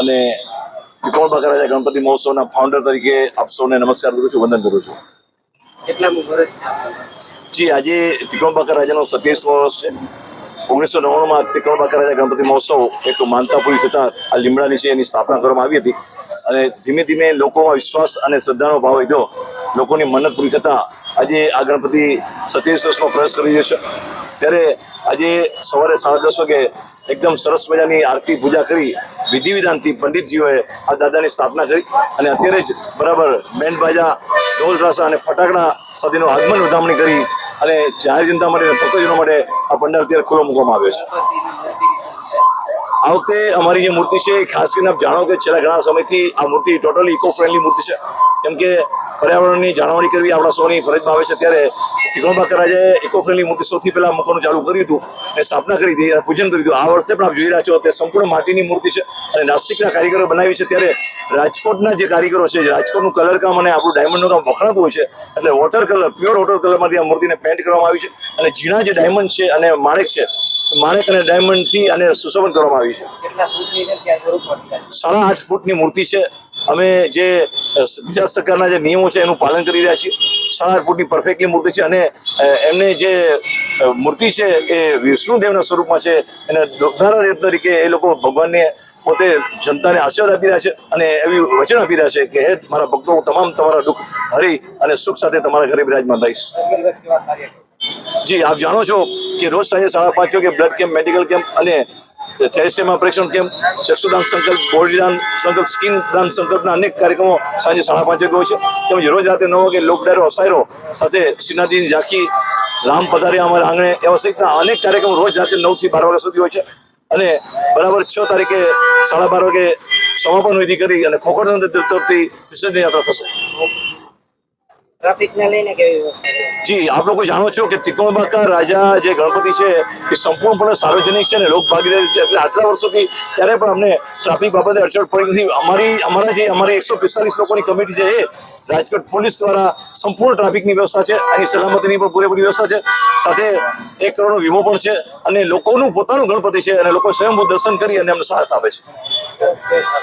અને ત્રિકોણ રાજા ગણપતિ મહોત્સવના ફાઉન્ડર તરીકે આપ સૌને નમસ્કાર કરું છું વંદન કરું છું. કેટલામું વર્ષ જી આજે ત્રિકોણ રાજાનો સત્યાવીસમો વર્ષ છે. ઓગણીસો નવ્વાણુંમાં ત્રિકોણ રાજા ગણપતિ મહોત્સવ એક માનતા પૂરી થતાં આ લીમડા નીચે એની સ્થાપના કરવામાં આવી હતી અને ધીમે ધીમે લોકોમાં વિશ્વાસ અને શ્રદ્ધાનો ભાવ વધ્યો. લોકોની મન્નત પૂરી થતાં આજે આ ગણપતિ સત્યાવીસ વર્ષમાં પ્રવેશ કરી રહ્યો છે. ત્યારે આજે સવારે સાડા દસ વાગે એકદમ સરસ મજાની આરતી, પૂજા કરી. વિધિ વિધાનથી પંડિતજીઓએ આ દાદાની સ્થાપના કરી અને અત્યારે જ બરાબર બેન્ડ બાજા ઢોલ, રાસા અને ફટાકડા સાથેનું આગમન વધામણી કરી અને જાહેર જનતા માટે ભક્તજનો માટે આ પંડાલ અત્યારે ખુલ્લો મૂકવામાં આવ્યો છે. આ વખતે અમારી જે મૂર્તિ છે ખાસ કરીને આપ જાણો કે છેલ્લા ઘણા સમયથી આ મૂર્તિ ટોટલી ઇકો ફ્રેન્ડલી મૂર્તિ છે. કેમ કે પર્યાવરણની જાળવણી કરવી આપણા સૌની ફરજમાં આવે છે. ત્યારે ત્રિકોણબાગ કરાજે ઇકો ફ્રેન્ડલી મૂર્તિ સૌથી પહેલા મૂકવાનું ચાલુ કર્યું હતું અને સ્થાપના કરી હતી અને પૂજન કર્યું હતું. આ વર્ષે પણ આપ જોઈ રહ્યા છો તે સંપૂર્ણ માટીની મૂર્તિ છે અને નાસિકના કારીગરો બનાવી છે. ત્યારે રાજકોટના જે કારીગરો છે રાજકોટનું કલર કામ અને આપણું ડાયમંડનું કામ વખણાતું હોય છે એટલે વોટર કલર પ્યોર વોટર કલરમાંથી આ મૂર્તિને પેન્ટ કરવામાં આવી છે. અને ઝીણા જે ડાયમંડ છે અને માણેક છે માણેક અને ડાયમંડથી આને સુશોભન કરવામાં આવી છે. સાડા આઠ ફૂટની મૂર્તિ છે. અમે જે ગુજરાત સરકારના જે નિયમો છે એનું પાલન કરી રહ્યા છીએ. સાડા ફૂટની પરફેક્ટલી મૂર્તિ છે અને એમને જે મૂર્તિ છે એ વિષ્ણુદેવના સ્વરૂપમાં છે અને દોધારા દેવ તરીકે એ લોકો ભગવાનને પોતે જનતાને આશીર્વાદ આપી રહ્યા છે અને એવી વચન આપી રહ્યા છે કે, હે મારા ભક્તો, હું તમામ તમારા દુઃખ હરી અને સુખ સાથે તમારા ઘરે બિરાજમાન રહીશ જી, આપ જાણો છો કે રોજ સાંજે સાડા પાંચ વાગે બ્લડ કેમ્પ મેડિકલ કેમ્પ અને થેરેસિયા પરીક્ષણ કેમ્પ ચક્ષુદાન સંકલ્પ, બોડીદાન સંકલ્પ સ્કિન દાન સંકલ્પના અનેક કાર્યક્રમો સાંજે સાડા પાંચ હોય છે. તેમજ રોજ રાતે નવ વાગે લોકડાયરો અસાયરો સાથે શ્રીનાથજીની ઝાંખી, રામ પધાર્યા અમારા આંગણે એવા સહિતના અનેક કાર્યક્રમો રોજ રાતે નવથી બાર વાગ્યા સુધી હોય છે. અને બરાબર છ તારીખે સાડા બાર વાગે સમાપન વિધિ કરી અને ખોખર તરફથી વિસર્જન યાત્રા થશે. ટ્રાફિકને લઈને કેવી વ્યવસ્થા જી, આપ લોકો જાણો છો કે ત્રિકોણબાકા રાજા જે ગણપતિ છે એ સંપૂર્ણપણે સાર્વજનિક છે અને લોક ભાગીદારી છે. એટલે આટલા વર્ષોથી ત્યારે પણ અમને ટ્રાફિક બાબતે અડચણ પડી નથી. અમારી, અમારા જે, અમારી એકસો પિસ્તાલીસ લોકોની કમિટી છે એ રાજકોટ પોલીસ દ્વારા સંપૂર્ણ ટ્રાફિકની વ્યવસ્થા છે. અહીં સલામતીની પણ પૂરેપૂરી વ્યવસ્થા છે. સાથે એક કરોડનો વીમો પણ છે અને લોકોનું પોતાનું ગણપતિ છે અને લોકો સ્વયંભૂ દર્શન કરી અને અમને સાથ આપે છે.